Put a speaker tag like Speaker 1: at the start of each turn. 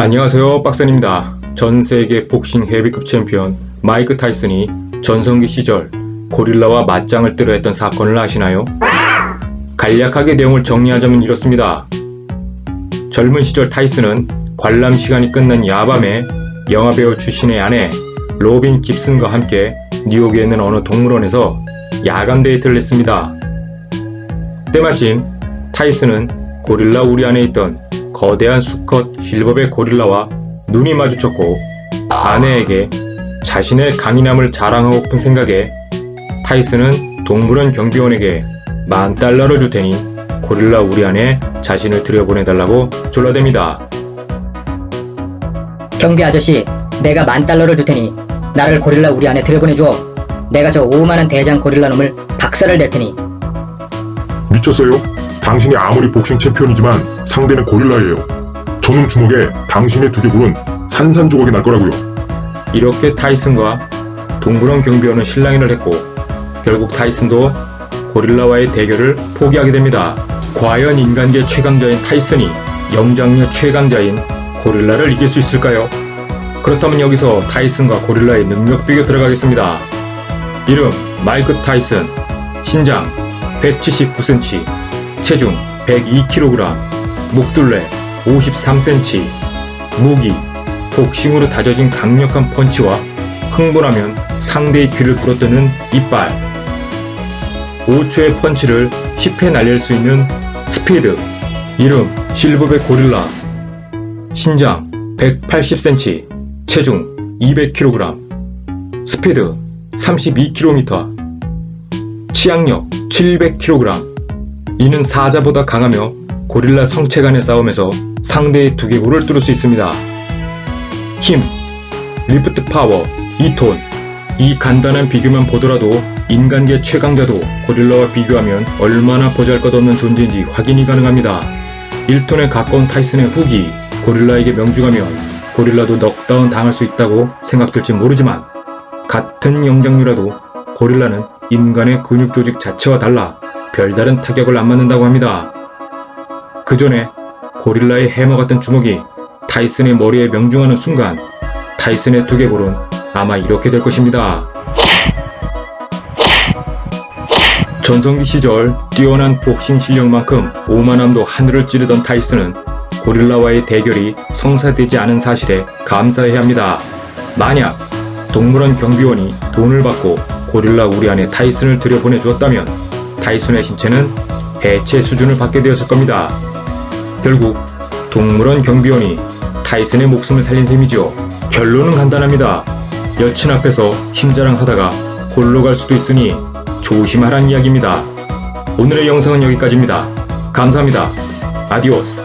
Speaker 1: 안녕하세요 박선입니다. 전 세계 복싱 헤비급 챔피언 마이크 타이슨이 전성기 시절 고릴라와 맞짱을 뜨려 했던 사건을 아시나요? 간략하게 내용을 정리하자면 이렇습니다. 젊은 시절 타이슨은 관람 시간이 끝난 야밤에 영화배우 출신의 아내 로빈 깁슨과 함께 뉴욕에 있는 어느 동물원에서 야간 데이트를 했습니다. 때마침 타이슨은 고릴라 우리 안에 있던 거대한 수컷 실버백 고릴라와 눈이 마주쳤고 아내에게 자신의 강인함을 자랑하고픈 생각에 타이슨은 동물원 경비원에게 만 달러를 줄 테니 고릴라 우리 안에 자신을 들여보내달라고 졸라댑니다.
Speaker 2: 경비 아저씨, 내가 만 달러를 줄 테니 나를 고릴라 우리 안에 들여보내주어. 내가 저 오만한 대장 고릴라 놈을 박살을 낼 테니
Speaker 3: 미쳤어요? 당신이 아무리 복싱 챔피언이지만 상대는 고릴라예요. 저놈 주먹에 당신의 두개골은 산산조각이 날 거라고요.
Speaker 1: 이렇게 타이슨과 동물원 경비원은 실랑이를 했고 결국 타이슨도 고릴라와의 대결을 포기하게 됩니다. 과연 인간계 최강자인 타이슨이 영장류 최강자인 고릴라를 이길 수 있을까요? 그렇다면 여기서 타이슨과 고릴라의 능력 비교 들어가겠습니다. 이름 마이크 타이슨 신장 179cm 체중 102kg 목둘레 53cm 무기 복싱으로 다져진 강력한 펀치와 흥분하면 상대의 귀를 부러뜨는 이빨. 5초의 펀치를 10회 날릴 수 있는 스피드 이름 실버백 고릴라. 신장 180cm 체중 200kg 스피드 32km 치악력 700kg 이는 사자보다 강하며 고릴라 성체 간의 싸움에서 상대의 두개골을 뚫을 수 있습니다. 힘, 리프트 파워, 2톤. 이 간단한 비교만 보더라도 인간계 최강자도 고릴라와 비교하면 얼마나 보잘것없는 존재인지 확인이 가능합니다. 1톤에 가까운 타이슨의 후기, 고릴라에게 명중하면 고릴라도 넉다운 당할 수 있다고 생각될지 모르지만 같은 영장류라도 고릴라는 인간의 근육 조직 자체와 달라 별다른 타격을 안 맞는다고 합니다. 그 전에 고릴라의 해머 같은 주먹이 타이슨의 머리에 명중하는 순간 타이슨의 두개골은 아마 이렇게 될 것입니다. 전성기 시절 뛰어난 복싱 실력만큼 오만함도 하늘을 찌르던 타이슨은 고릴라와의 대결이 성사되지 않은 사실에 감사해야 합니다. 만약 동물원 경비원이 돈을 받고 고릴라 우리 안에 타이슨을 들여보내 주었다면 타이슨의 신체는 해체 수준을 받게 되었을 겁니다. 결국 동물원 경비원이 타이슨의 목숨을 살린 셈이죠. 결론은 간단합니다. 여친 앞에서 힘자랑하다가 골로 갈 수도 있으니 조심하란 이야기입니다. 오늘의 영상은 여기까지입니다. 감사합니다. 아디오스.